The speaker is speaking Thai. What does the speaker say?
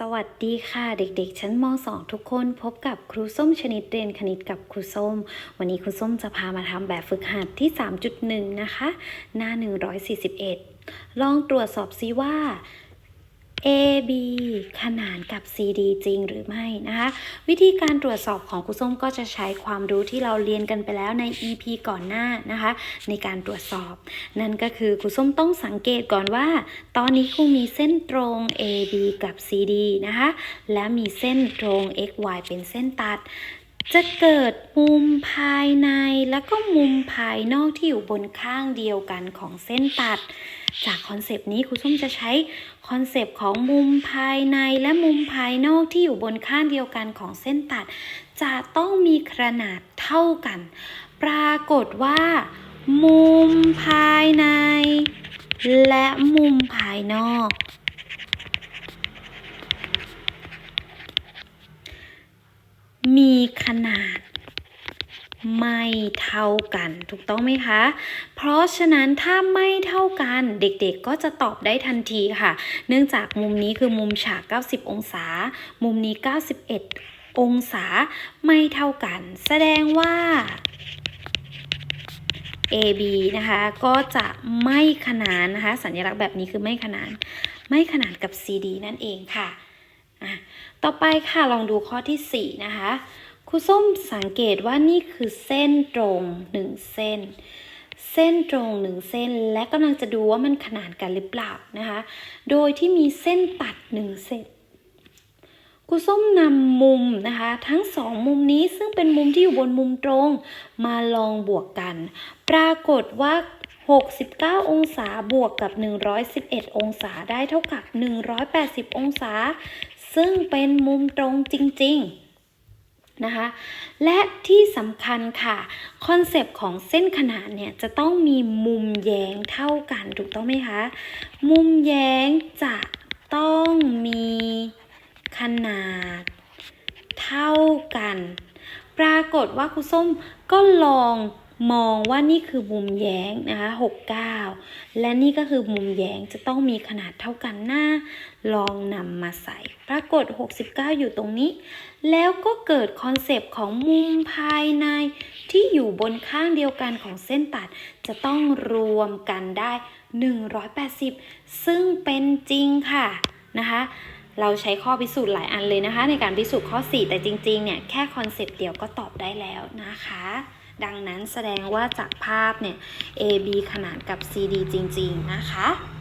สวัสดีค่ะเด็กๆชั้นม .2 ทุกคนพบกับครูส้มชนิดเรียนคณิตกับครูส้ม วันนี้ครูส้มจะพามาทำแบบฝึกหัดที่ 3.1 นะคะ หน้า 141 ลองตรวจสอบซิว่า AB ขนานกับ CD จริงหรือไม่นะคะวิธีการตรวจสอบของครูส้มก็จะใช้ความรู้ที่เราเรียนกันไปแล้วใน EP ก่อนหน้านะคะ ในการตรวจสอบ นั่นก็คือครูส้มต้องสังเกตก่อนว่า ตอนนี้ครูมีเส้นตรง AB กับ CD นะคะและมีเส้นตรง XY เป็นเส้นตัดจะเกิดมุมภายในแล้วก็มุมภายนอกที่อยู่บนข้างเดียวกันของเส้นตัด จากคอนเซปต์นี้ครูส้มจะใช้คอนเซปต์ของมุมภายในและมุมภายนอกที่อยู่บนข้างเดียวกันของเส้นตัด จะต้องมีขนาดเท่ากัน ปรากฏว่า มุมภายใน และมุมภายนอกมีขนาด ไม่เท่ากัน ถูกต้องไหมคะ เพราะฉะนั้นถ้าไม่เท่ากันเด็กๆก็จะตอบได้ทันทีค่ะ เนื่องจากมุมนี้คือมุมฉาก 90 องศา มุมนี้ 91 องศาไม่เท่ากัน แสดงว่า AB นะคะ ก็จะไม่ขนานนะคะ สัญลักษณ์แบบนี้คือไม่ขนาน ไม่ขนานกับ CD นั่นเองค่ะ ต่อไปค่ะลองดูข้อที่ 4 นะคะ ครูส้มสังเกตว่านี่คือเส้นตรง1เส้น เส้นตรง1เส้นและกำลังจะดูว่ามันขนานกันหรือเปล่านะคะ โดยที่มีเส้นตัด1เส้นครูส้มนำมุมนะคะ ทั้งสองมุมนี้ซึ่งเป็นมุมที่อยู่บนมุมตรง มาลองบวกกัน ปรากฏว่า 69 องศาบวกกับ 111 องศาได้เท่ากับ 180 องศา ซึ่งเป็นมุมตรงจริง ๆ นะคะ และที่สำคัญค่ะคอนเซปต์ของเส้นขนานเนี่ยจะต้องมีมุมแย้งเท่ากันถูกต้องไหมคะ มุมแย้งจะต้องมีขนาดเท่ากัน ปรากฏว่าครูส้มก็ลอง มองว่านี่คือมุมแย้งนะคะ69และนี่ก็คือมุมแย้งจะต้องมีขนาดเท่ากันหน้า ลองนำมาใส่ ปรากฏ 69 อยู่ตรงนี้ แล้วก็เกิดคอนเซปต์ของมุมภายใน ที่อยู่บนข้างเดียวกันของเส้นตัด จะต้องรวมกันได้ 180 ซึ่งเป็นจริงค่ะนะคะเราใช้ข้อพิสูจน์หลายอันเลยนะคะ ในการพิสูจน์ข้อ 4 แต่จริงๆเนี่ยแค่คอนเซปต์เดียวก็ตอบได้แล้วนะคะ ดังนั้นแสดงว่าจากภาพเนี่ย AB ขนานกับ CD จริง ๆ นะคะ